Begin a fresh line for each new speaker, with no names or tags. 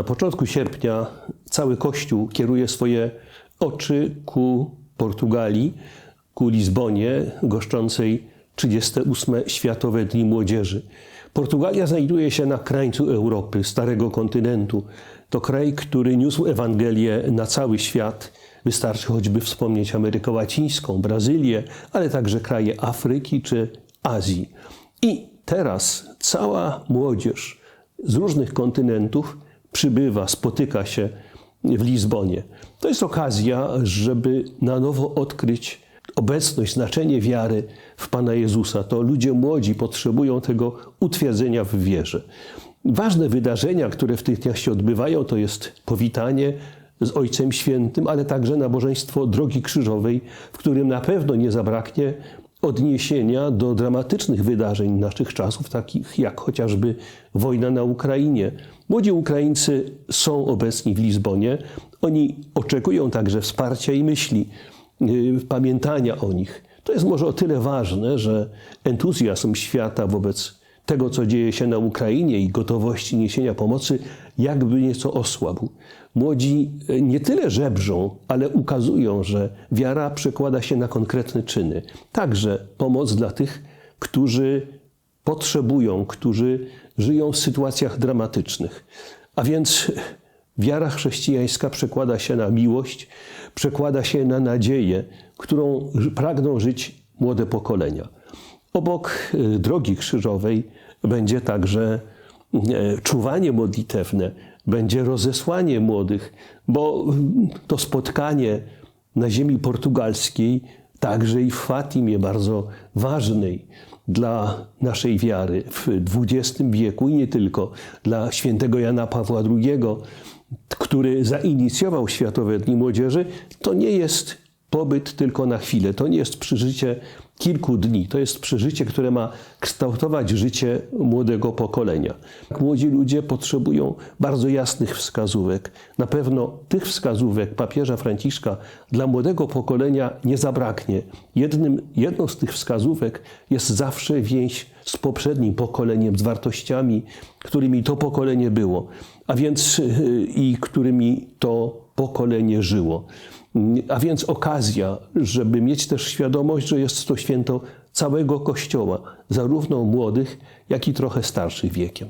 Na początku sierpnia cały Kościół kieruje swoje oczy ku Portugalii, ku Lizbonie, goszczącej 38. Światowe Dni Młodzieży. Portugalia znajduje się na krańcu Europy, starego kontynentu. To kraj, który niósł Ewangelię na cały świat. Wystarczy choćby wspomnieć Amerykę Łacińską, Brazylię, ale także kraje Afryki czy Azji. I teraz cała młodzież z różnych kontynentów przybywa, spotyka się w Lizbonie. To jest okazja, żeby na nowo odkryć obecność, znaczenie wiary w Pana Jezusa. To ludzie młodzi potrzebują tego utwierdzenia w wierze. Ważne wydarzenia, które w tych dniach się odbywają, to jest powitanie z Ojcem Świętym, ale także nabożeństwo Drogi Krzyżowej, w którym na pewno nie zabraknie odniesienia do dramatycznych wydarzeń naszych czasów, takich jak chociażby wojna na Ukrainie. Młodzi Ukraińcy są obecni w Lizbonie. Oni oczekują także wsparcia i myśli, yy, pamiętania o nich. To jest może o tyle ważne, że entuzjazm świata wobec tego, co dzieje się na Ukrainie i gotowości niesienia pomocy, jakby nieco osłabł. Młodzi nie tyle żebrzą, ale ukazują, że wiara przekłada się na konkretne czyny. Także pomoc dla tych, którzy potrzebują, którzy żyją w sytuacjach dramatycznych. A więc wiara chrześcijańska przekłada się na miłość, przekłada się na nadzieję, którą pragną żyć młode pokolenia. Obok y, drogi krzyżowej będzie także e, czuwanie modlitewne, będzie rozesłanie młodych, bo to spotkanie na ziemi portugalskiej, także i w Fatimie, bardzo ważnej dla naszej wiary w XX wieku i nie tylko, dla świętego Jana Pawła II, który zainicjował Światowe Dni Młodzieży, to nie jest pobyt tylko na chwilę. To nie jest przeżycie kilku dni. To jest przeżycie, które ma kształtować życie młodego pokolenia. Młodzi ludzie potrzebują bardzo jasnych wskazówek. Na pewno tych wskazówek papieża Franciszka dla młodego pokolenia nie zabraknie. Jednym, jedną z tych wskazówek jest zawsze więź z poprzednim pokoleniem, z wartościami, którymi to pokolenie było, a więc yy, i którymi to pokolenie żyło. A więc okazja, żeby mieć też świadomość, że jest to święto całego Kościoła, zarówno młodych, jak i trochę starszych wiekiem.